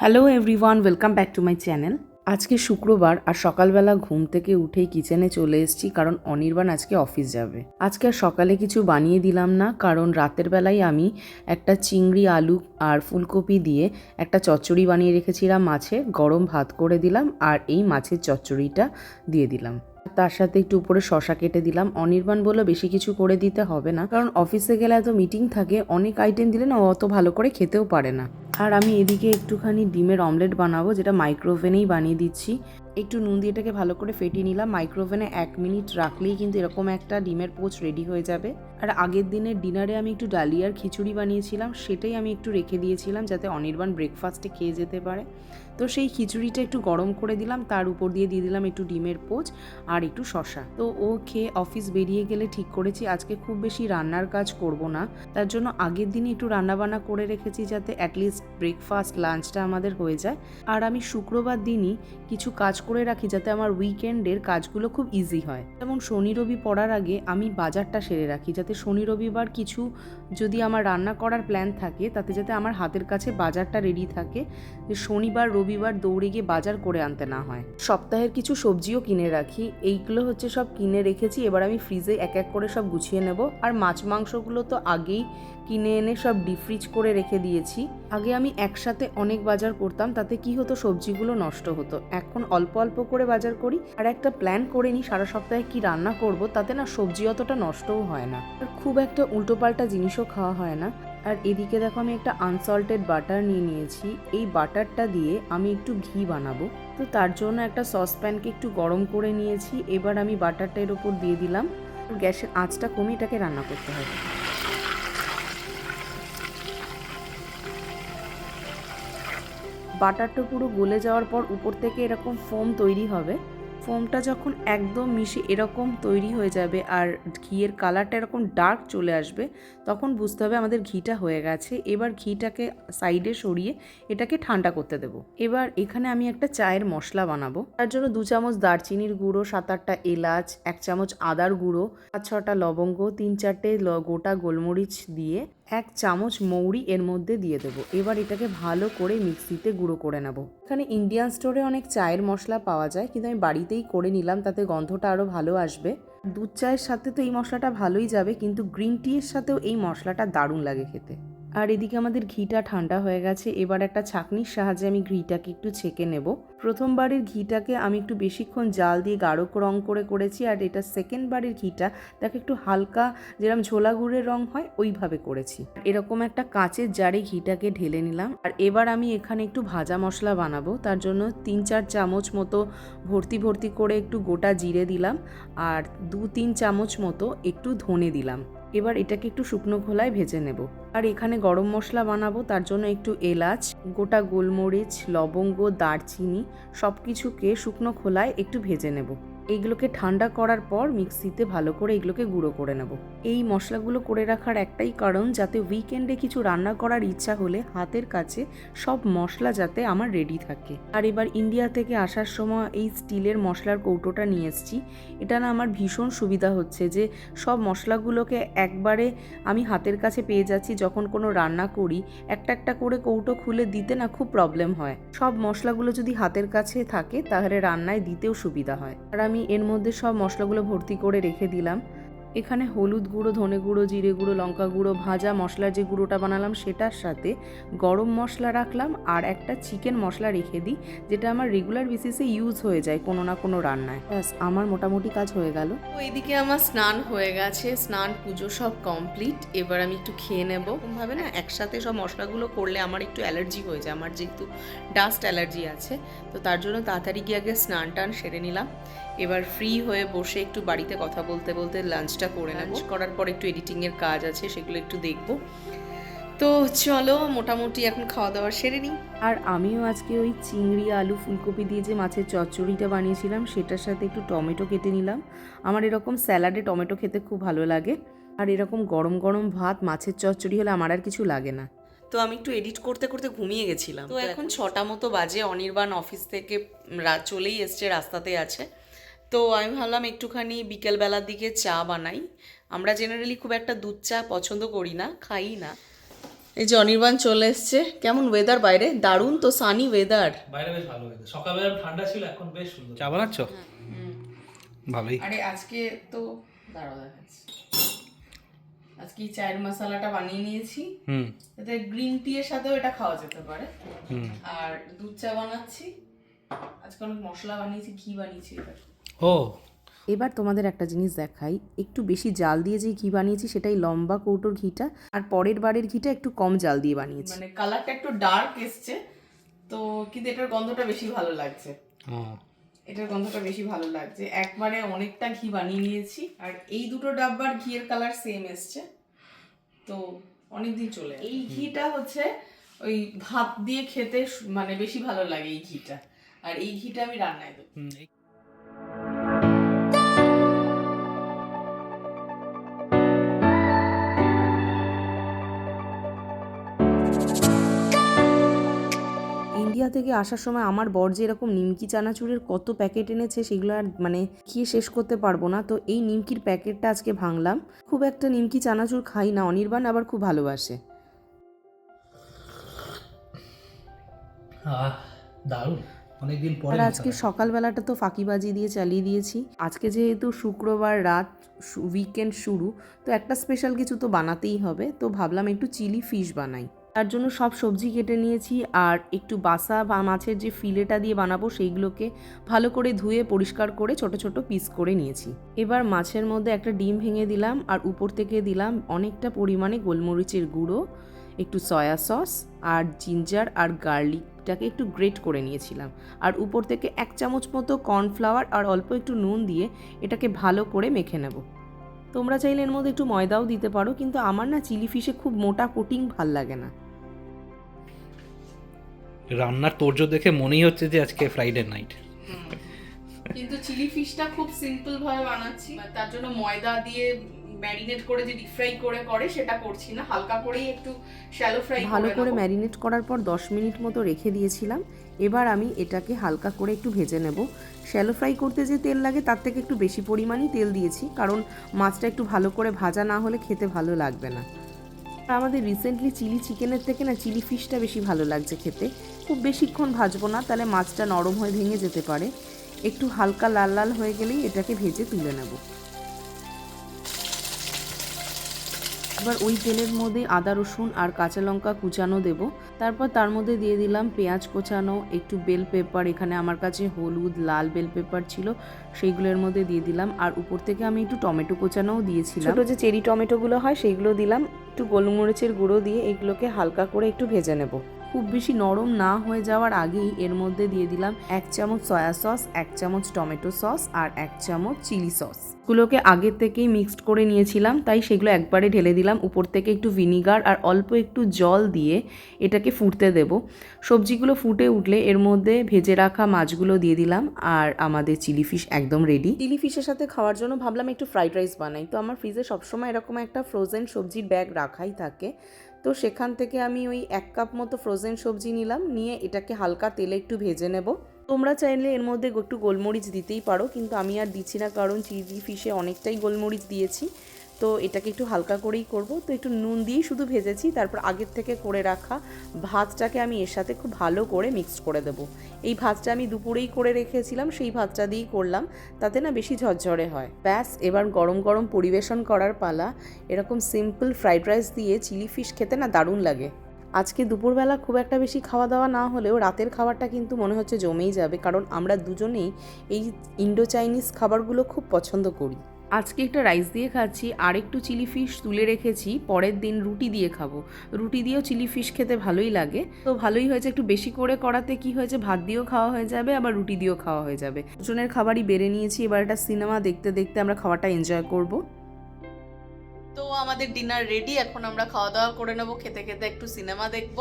Hello everyone welcome back to my channel আজকে শুক্রবার আর সকালবেলা ঘুম থেকে উঠেই কিচেনে চলে এসেছি কারণ অনির্বাণ আজকে অফিস যাবে। আজকে আর সকালে কিছু বানিয়ে দিলাম না, কারণ রাতের বেলায় আমি একটা চিংড়ি, আলু আর ফুলকপি দিয়ে একটা চচ্চড়ি বানিয়ে রেখেছিলাম মাছে, গরম ভাত করে দিলাম আর এই মাছের চচ্চড়িটা দিয়ে দিলাম। তার সাথে একটু উপরে শশা কেটে দিলাম। অনির্বাণ বলল, বেশি কিছু করে দিতে হবে না। কারণ অফিসে গেলে এত মিটিং থাকে, অনেক আইটেম দিলে না অত ভালো করে খেতেও পারে না। আর আমি এদিকে একটুখানি ডিমের অমলেট বানাবো, যেটা মাইক্রোওভেনেই বানিয়ে দিচ্ছি। একটু নুন দিয়ে এটাকে ভালো করে ফেটিয়ে নিলাম। মাইক্রোওভেনে এক মিনিট রাখলেই কিন্তু এরকম একটা ডিমের পোচ রেডি হয়ে যাবে। আর আগের দিনের ডিনারে আমি একটু ডালিয়ার খিচুড়ি বানিয়েছিলাম, সেটাই আমি একটু রেখে দিয়েছিলাম যাতে অনির্বাণ ব্রেকফাস্টে খেয়ে যেতে পারে। তো সেই খিচুড়িটা একটু গরম করে দিলাম, তার উপর দিয়ে দিয়ে দিলাম একটু ডিমের পোচ আর একটু শশা তো ও খেয়ে অফিস বেরিয়ে গেলে ঠিক করেছি, আজকে খুব বেশি রান্নার কাজ করব না। তার জন্য আগের দিনই একটু রান্নাবান্না করে রেখেছি যাতে অ্যাটলিস্ট ব্রেকফাস্ট লাঞ্চটা আমাদের হয়ে যায়। আর আমি শুক্রবার দিনই কিছু কাজ করে রাখি যাতে আমার উইকেন্ডের কাজগুলো খুব ইজি হয়। যেমন শনি, রবি পড়ার আগে আমি বাজারটা সেরে রাখি যাতে শনি, রবিবার কিছু যদি আমার রান্না করার প্ল্যান থাকে তাতে যাতে আমার হাতের কাছে বাজারটা রেডি থাকে যে শনিবার, রবিবার দৌড়ে গিয়ে বাজার করে আনতে না হয়। সপ্তাহের কিছু সবজিও কিনে রাখি। এইগুলো হচ্ছে সব কিনে রেখেছি। এবার আমি ফ্রিজে এক এক করে সব গুছিয়ে নেব। আর মাছ, মাংসগুলো তো আগেই কিনে এনে সব ডিফ্রিজ করে রেখে দিয়েছি। আগে আমি একসাথে অনেক বাজার করতাম, তাতে কি হতো সবজিগুলো নষ্ট হতো। এখন অল্প অল্প করে বাজার করি আর একটা প্ল্যান করে নিই সারা সপ্তাহে কি রান্না করব, তাতে না সবজি অতটা নষ্টও হয় না। আর খুব একটা উল্টোপাল্টা জিনিসও খাওয়া হয় না। আর এদিকে দেখো আমি একটা আনসল্টেড বাটার নিয়ে নিয়েছি। এই বাটারটা দিয়ে আমি একটু ঘি বানাবো। তো তার জন্য একটা সসপ্যানকে একটু গরম করে নিয়েছি। এবার আমি বাটারটা এর ওপর দিয়ে দিলাম। গ্যাসের আঁচটা কমিয়ে এটাকে রান্না করতে হবে। বাটারটা পুরো গলে যাওয়ার পর উপর থেকে এরকম ফোম তৈরি হবে। ফোমটা যখন একদম মিশে এরকম তৈরি হয়ে যাবে আর ঘিয়ের কালারটা এরকম ডার্ক চলে আসবে, তখন বুঝতে হবে আমাদের ঘিটা হয়ে গেছে। এবার ঘিটাকে সাইডে সরিয়ে এটাকে ঠান্ডা করতে দেবো। এবার এখানে আমি একটা চায়ের মশলা বানাবো। তার জন্য দু চামচ দারচিনির গুঁড়ো সাত আটটা এলাচ, এক চামচ আদার গুঁড়ো পাঁচ ছটা লবঙ্গ তিন চারটে গোটা গোলমরিচ দিয়ে এক চামচ মৌরি এর মধ্যে দিয়ে দেবো। এবার এটাকে ভালো করে মিক্সিতে গুঁড়ো করে নেব। এখানে ইন্ডিয়ান স্টোরে অনেক চায়ের মশলা পাওয়া যায়, কিন্তু আমি বাড়িতেই করে নিলাম, তাতে গন্ধটা আরও ভালো আসবে। দুধ চায়ের সাথে তো এই মশলাটা ভালোই যাবে, কিন্তু গ্রিন টি এর সাথেও এই মশলাটা দারুণ লাগে খেতে। আর এদিকে আমাদের ঘিটা ঠান্ডা হয়ে গেছে, এবার একটা ছাঁকনির সাহায্যে আমি ঘিটাকে একটু ছেঁকে নেব। প্রথমবারের ঘিটাকে আমি একটু বেশিক্ষণ জাল দিয়ে গাঢ় রং করে করেছি, আর এটা সেকেন্ড বারের ঘিটা, তাকে একটু হালকা যেরকম ঝোলা গুড়ের রং হয়, ওইভাবে করেছি। এরকম একটা কাঁচের জারে ঘিটাকে ঢেলে নিলাম, আর এবার আমি এখানে একটু ভাজা মশলা বানাবো, তার জন্য তিন চার চামচ মতো ভর্তি ভর্তি করে একটু গোটা জিরে দিলাম, আর দু তিন চামচ মতো একটু ধনে দিলাম। এবার এটাকে একটু শুকনো খোলায় ভেজে নেব। আর এখানে গরম মশলা বানাবো, তার জন্য একটু এলাচ, গোটা গোলমরিচ, লবঙ্গ, দারচিনি সব কিছুকে শুকনো খোলায় একটু ভেজে নেব। এইগুলোকে ঠান্ডা করার পর মিক্সিতে ভালো করে এগুলোকে গুঁড়ো করে নেব। এই মশলাগুলো করে রাখার একটাই কারণ, যাতে উইকেন্ডে কিছু রান্না করার ইচ্ছা হলে হাতের কাছে সব মশলা যাতে আমার রেডি থাকে। আর এবার ইন্ডিয়া থেকে আসার সময় এই স্টিলের মশলার কৌটোটা নিয়ে এসেছি। এটা না আমার ভীষণ সুবিধা হচ্ছে যে সব মশলাগুলোকে একবারে আমি হাতের কাছে পেয়ে যাচ্ছি, যখন কোনো রান্না করি, একটা একটা করে কৌটো খুলে দিতে না খুব প্রবলেম হয়। সব মশলাগুলো যদি হাতের কাছে থাকে, তাহলে রান্নায় দিতেও সুবিধা হয়। আর আমি এর মধ্যে সব মশলাগুলো ভর্তি করে রেখে দিলাম। এখানে হলুদ গুঁড়ো, ধনে গুঁড়ো, জিরে গুঁড়ো, লঙ্কা গুঁড়ো, ভাজা মশলার যে গুঁড়োটা বানালাম সেটার সাথে গরম মশলা রাখলাম আর একটা চিকেন মশলা রেখে দিই, যেটা আমার রেগুলার বেসিসে ইউজ হয়ে যায় কোনো না কোনো রান্নায়। ব্যাস, আমার মোটামুটি কাজ হয়ে গেল। তো আমার স্নান হয়ে গেছে, স্নান, পুজো সব কমপ্লিট এবার আমি একটু খেয়ে নেব। ভাবে না একসাথে সব মশলাগুলো করলে আমার একটু অ্যালার্জি হয়ে যায়, আমার যেহেতু ডাস্ট অ্যালার্জি আছে, তো তার জন্য তাড়াতাড়ি গিয়ে আগে স্নান টান সেরে নিলাম। এবার ফ্রি হয়ে বসে একটু বাড়িতে কথা বলতে বলতে লাঞ্চটা করে নেব। করার পর একটু এডিটিংয়ের কাজ আছে সেগুলো একটু দেখব। তো চলো মোটামুটি এখন খাওয়া দাওয়া সেরে নিই। আর আমিও আজকে ওই চিংড়ি আলু ফুলকপি দিয়ে যে মাছের চচ্চড়িটা বানিয়েছিলাম সেটার সাথে একটু টমেটো কেটে নিলাম। আমার এরকম স্যালাডে টমেটো খেতে খুব ভালো লাগে। আর এরকম গরম গরম ভাত মাছের চচ্চড়ি হলে আমার আর কিছু লাগে না। তো আমি একটু এডিট করতে করতে ঘুমিয়ে গেছিলাম। তো এখন ছটা মতো বাজে অনির্বাণ অফিস থেকে চলেই এসছে রাস্তাতে আছে। তো আমি ভাবলাম একটুখানি বিকেলবেলার দিকে চা বানাই। আমরা জেনারেলি খুব একটা দুধ চা পছন্দ করি না খাই না। এই যে অনির্বাণ চলে এসছে। কেমন ওয়েদার বাইরে? দারুণ তো সানি ওয়েদার বাইরে বেশ ভালো হয়েছে সকালবেলা ঠান্ডা ছিল এখন বেশ সুন্দর। চা বানাচ্ছ? ভালোই। আরে আজকে তো দাঁড়াও দেখাচ্ছি। আজকে চায়ের মশলাটা বানিয়ে নিয়েছি। হুম। এতে গ্রিন টি এর সাথেও এটা খাওয়া যেতে পারে। হুম। আর দুধ চা বানাচ্ছি। আজকে অনেক মশলা বানিয়েছি ঘি বানিয়েছি এবার ও। এবার তোমাদের একটা জিনিস দেখাই। একটু বেশি জাল দিয়ে যে ঘি বানিয়েছি সেটাই লম্বা কৌটোর ঘিটা আর পরের বারের ঘিটা একটু কম জাল দিয়ে বানিয়েছি। মানে কালারটা একটু ডার্ক এসছে তো কিন্তু এটার গন্ধটা বেশি ভালো লাগছে। এটার গন্ধটা বেশি ভালো লাগছে। একবারে অনেকটা ঘি বানিয়ে নিয়েছি আর এই দুটো ডাব্বার ঘিয়ের কালার সেম এসছে। তো অনেকদিন চলে এই ঘিটা হচ্ছে ওই ভাত দিয়ে খেতে মানে বেশি ভালো লাগে এই ঘিটা। আর এই ঘিটা আমি রান্নায় দেবো। ইন্ডিয়া থেকে আসার সময় আমার বর যে এরকম নিমকি চানাচুরের কত প্যাকেট এনেছে সেগুলো আর মানে খেয়ে শেষ করতে পারব না। তো এই নিমকির প্যাকেটটা আজকে ভাঙলাম। খুব একটা নিমকি চানাচুর খাই না। অনির্বাণ আবার খুব ভালোবাসে। দারুণ। অনেকদিন পরে আর আজকে সকালবেলাটা তো ফাঁকিবাজি দিয়ে চালিয়ে দিয়েছি। আজকে যেহেতু শুক্রবার রাত উইকেন্ড শুরু তো একটা স্পেশাল কিছু তো বানাতেই হবে। তো ভাবলাম একটু চিলি ফিশ বানাই। তার জন্য সব সবজি কেটে নিয়েছি আর একটু বাসা বা মাছের যে ফিলেটা দিয়ে বানাবো সেইগুলোকে ভালো করে ধুয়ে পরিষ্কার করে ছোট ছোট পিস করে নিয়েছি। এবার মাছের মধ্যে একটা ডিম ভেঙে দিলাম আর উপর থেকে দিলাম অনেকটা পরিমাণে গোলমরিচের গুঁড়ো, একটু সয়া সস আর জিঞ্জার আর গার্লিকটাকে একটু গ্রেট করে নিয়েছিলাম। আর উপর থেকে এক চামচ মতো কর্নফ্লাওয়ার আর অল্প একটু নুন দিয়ে এটাকে ভালো করে মেখে নেব। তোমরা চাইলে এর মধ্যে একটু ময়দাও দিতে পারো, কিন্তু আমার না চিলি ফিশে খুব মোটা কোটিং ভালো লাগে না। রান্নার তোর্য দেখে মনেই হচ্ছে যে আজকে ফ্রাইডে নাইট কিন্তু চিলি ফিশটা খুব সিম্পল ভাবে বানাচ্ছি তার জন্য ময়দা দিয়ে ম্যারিনেট করে যে ডিপ ফ্রাই করে করে সেটা করছি না হালকা করেই একটু শ্যালো ফ্রাই ভালো করে ম্যারিনেট করার পর দশ মিনিট মতো রেখে দিয়েছিলাম। এবার আমি এটাকে হালকা করে একটু ভেজে নেব। শ্যালো ফ্রাই করতে যে তেল লাগে তার থেকে একটু বেশি পরিমাণই তেল দিয়েছি কারণ মাছটা একটু ভালো করে ভাজা না হলে খেতে ভালো লাগবে না। আর আমাদের রিসেন্টলি চিলি চিকেনের থেকে না চিলি ফিশটা বেশি ভালো লাগছে খেতে। খুব বেশিক্ষণ ভাজবো না, তাহলে মাছটা নরম হয়ে ভেঙে যেতে পারে। একটু হালকা লাল লাল হয়ে গেলেই এটাকে ভেজে তুলে নেব। এবার ওই তেলের মধ্যে আদা রসুন আর কাঁচা লঙ্কা কুচানো দেব। তারপর তার মধ্যে দিয়ে দিলাম পেঁয়াজ কোচানো, একটু বেল পেপার এখানে আমার কাছে হলুদ, লাল বেল পেপার ছিল, সেইগুলোর মধ্যে দিয়ে দিলাম। আর উপর থেকে আমি একটু টমেটো কোচানোও দিয়েছিলাম। ছোটো যে চেরি টমেটোগুলো হয়, সেইগুলো দিলাম, একটু গোলমরিচের গুঁড়ো দিয়ে এগুলোকে হালকা করে একটু ভেজে নেব। খুব বেশি নরম না হয়ে যাওয়ার আগেই এর মধ্যে দিয়ে দিলাম এক চামচ সয়া সস এক চামচ টমেটো সস আর এক চামচ চিলি সস গুলোকে আগের থেকেই মিক্সড করে নিয়েছিলাম, তাই সেগুলো একবারে ঢেলে দিলাম। উপর থেকে একটু ভিনিগার আর অল্প একটু জল দিয়ে এটাকে ফুটতে দেব। সবজিগুলো ফুটে উঠলে এর মধ্যে ভেজে রাখা মাছগুলো দিয়ে দিলাম আর আমাদের চিলি ফিশ একদম রেডি চিলি ফিশের সাথে খাওয়ার জন্য ভাবলাম একটু ফ্রাইড রাইস বানাই। তো আমার ফ্রিজে সবসময় এরকম একটা ফ্রোজেন সবজির ব্যাগ রাখাই থাকে। তো সেখান থেকে আমি ওই এক কাপ মতো ফ্রোজেন সবজি নিলাম, নিয়ে এটাকে হালকা তেলে একটু ভেজে নেব। তোমরা চাইলে এর মধ্যে একটু গোলমরিচ দিতেই পারো, কিন্তু আমি আর দিচ্ছি না, কারণ চিলি ফিশে অনেকটাই গোলমরিচ দিয়েছি। তো এটাকে একটু হালকা করেই করব। তো একটু নুন দিয়েই শুধু ভেজেছি, তারপর আগের থেকে করে রাখা ভাতটাকে আমি এর সাথে খুব ভালো করে মিক্সড করে দেবো। এই ভাতটা আমি দুপুরেই করে রেখেছিলাম, সেই ভাতটা দিয়েই করলাম, তাতে না বেশি ঝরঝরে হয়। ব্যাস, এবার গরম গরম পরিবেশন করার পালা। এরকম সিম্পল ফ্রাইড রাইস দিয়ে চিলি ফিশ খেতে না দারুণ লাগে। আজকে দুপুরবেলা খুব একটা বেশি খাওয়া দাওয়া না হলেও রাতের খাবারটা কিন্তু মনে হচ্ছে জমেই যাবে, কারণ আমরা দুজনেই এই ইন্ডো চাইনিজ খাবারগুলো খুব পছন্দ করি। আজকে একটা রাইস দিয়ে খাচ্ছি, আর একটু চিলি ফিশ তুলে রেখেছি, পরের দিন রুটি দিয়ে খাব। রুটি দিয়েও চিলি ফিশ খেতে ভালোই লাগে। তো ভালোই হয়েছে একটু বেশি করে করাতে, কি হয়েছে? ভাত দিয়েও খাওয়া হয়ে যাবে, আবার রুটি দিয়েও খাওয়া হয়ে যাবে। দুজনের খাবারই বেড়ে নিয়েছি, এবার একটা সিনেমা দেখতে দেখতে আমরা খাবারটা এনজয় করব। তো আমাদের ডিনার রেডি এখন আমরা খাওয়া দাওয়া করে নেব, খেতে খেতে একটু সিনেমা দেখব।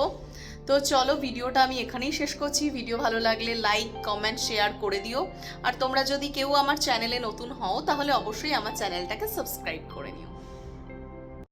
তো চলো ভিডিওটা আমি এখানেই শেষ করছি। ভিডিও ভালো লাগলে লাইক কমেন্ট শেয়ার করে দিও। আর তোমরা যদি কেউ আমার চ্যানেলে নতুন হও, তাহলে অবশ্যই আমার চ্যানেলটাকে সাবস্ক্রাইব করে নিও।